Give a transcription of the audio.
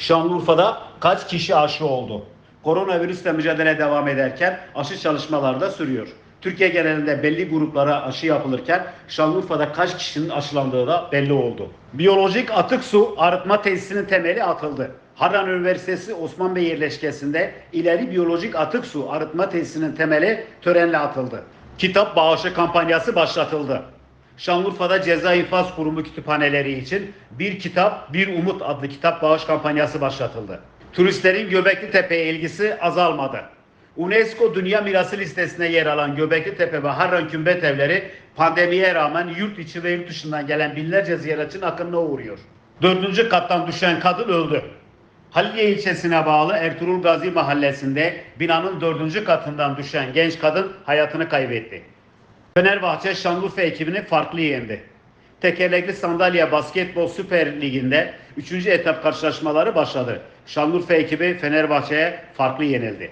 Şanlıurfa'da kaç kişi aşı oldu? Koronavirüsle mücadele devam ederken aşı çalışmaları da sürüyor. Türkiye genelinde belli gruplara aşı yapılırken Şanlıurfa'da kaç kişinin aşılandığı da belli oldu. Biyolojik atık su arıtma tesisinin temeli atıldı. Harran Üniversitesi Osman Bey yerleşkesinde ileri biyolojik atık su arıtma tesisinin temeli törenle atıldı. Kitap bağışı kampanyası başlatıldı. Şanlıurfa'da Ceza İnfaz Kurumu kütüphaneleri için Bir Kitap Bir Umut adlı kitap bağış kampanyası başlatıldı. Turistlerin Göbekli Tepe'ye ilgisi azalmadı. UNESCO Dünya Mirası listesine yer alan Göbekli Tepe ve Harran Kümbet evleri pandemiye rağmen yurt içi ve yurt dışından gelen binlerce ziyaretçinin akınına uğruyor. Dördüncü kattan düşen kadın öldü. Halilye ilçesine bağlı Ertuğrul Gazi mahallesinde binanın dördüncü katından düşen genç kadın hayatını kaybetti. Fenerbahçe Şanlıurfa ekibini farklı yendi. Tekerlekli sandalye basketbol süper liginde 3. etap karşılaşmaları başladı. Şanlıurfa ekibi Fenerbahçe'ye farklı yenildi.